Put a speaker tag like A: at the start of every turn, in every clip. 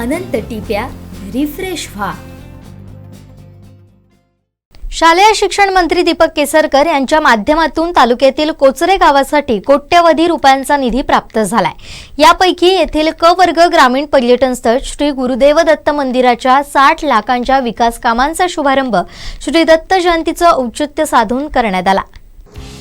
A: अनंत टिप्या refresh व्हा.
B: शालेय शिक्षण मंत्री दीपक केसरकर यांच्या माध्यमातून तालुक्यातील कोचरे गावासाठी कोट्यवधी रुपयांचा निधी प्राप्त झालाय. यापैकी येथील क वर्ग ग्रामीण पर्यटन स्थळ श्री गुरुदेव दत्त मंदिराच्या साठ लाखांच्या विकास कामांचा शुभारंभ श्री दत्त जयंतीचं औचित्य साधून करण्यात आला.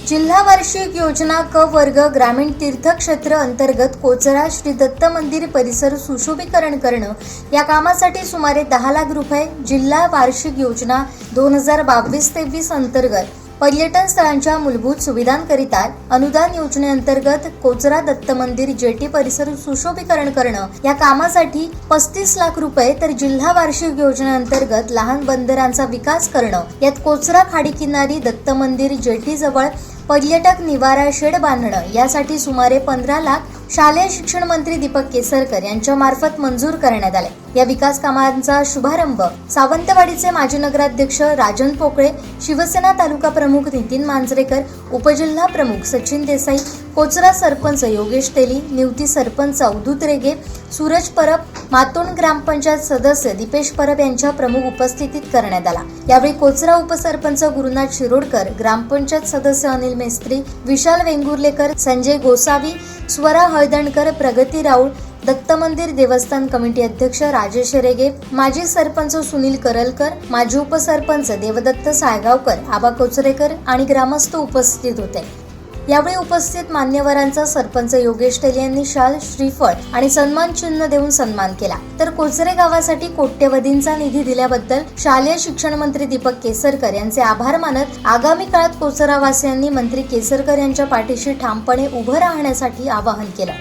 B: जिल्हा वार्षिक योजना क वर्ग ग्रामीण तीर्थक्षेत्र अंतर्गत कोचरा श्री दत्त मंदिर परिसर सुशोभीकरण करणं या कामासाठी सुमारे दहा लाख रुपये जिल्हा वार्षिक योजना दोन हजार बावीस तेवीस अंतर्गत पर्यटन स्थळांच्या मूलभूत सुविधांकरिता अनुदान योजनेअंतर्गत कोचरा दत्त मंदिर जेटी परिसर सुशोभीकरण करणं या कामासाठी पस्तीस लाख रुपये तर जिल्हा वार्षिक योजनेअंतर्गत लहान बंदरांचा विकास करणं यात कोचरा खाडी किनारी दत्त मंदिर जेटी जवळ पर्यटक निवारा शेड बांधणं यासाठी सुमारे पंधरा लाख शालेय शिक्षण मंत्री दीपक केसरकर यांच्या मार्फत मंजूर करण्यात आले. या विकास कामांचा शुभारंभ सावंतवाडीचे माजी नगराध्यक्ष राजन पोकळे शिवसेना तालुका प्रमुख नितीन मांजरेकर उपजिल्हा प्रमुख सचिन देसाई कोचरा सरपंच योगेश तेली निवती सरपंच अवधूत रेगे सूरज परब मातोंड ग्रामपंचायत सदस्य दीपेश परब यांच्या प्रमुख उपस्थितीत करण्यात आला. यावेळी कोचरा उपसरपंच गुरुनाथ शिरोडकर ग्रामपंचायत सदस्य अनिल मेस्त्री विशाल वेंगुर्लेकर संजय गोसावी स्वरा हळदणकर प्रगती राऊळ दत्त मंदिर देवस्थान कमिटी अध्यक्ष राजेश रेगे माजी सरपंच सुनील करलकर माजी उपसरपंच देवदत्त सायगावकर आबा कोचरेकर आणि ग्रामस्थ उपस्थित होते. यावेळी उपस्थित मान्यवरांचा सरपंच योगेश तेली यांनी शाल श्रीफळ आणि सन्मान चिन्ह देऊन सन्मान केला. तर कोचरे गावासाठी कोट्यवधींचा निधी दिल्याबद्दल शालेय शिक्षण मंत्री दीपक केसरकर यांचे आभार मानत आगामी काळात कोचरावासियांनी मंत्री केसरकर यांच्या पाठीशी ठामपणे उभं राहण्यासाठी आवाहन केलं.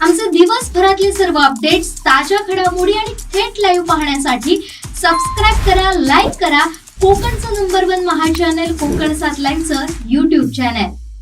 C: आमचे दिवसभरातले सर्व अपडेट्स ताज्या घडामोडी आणि थेट लाईव्ह पाहण्यासाठी सबस्क्राईब करा लाईक करा कोकणचं नंबर वन महा चॅनल कोकण सात लाईनचं युट्यूब चॅनल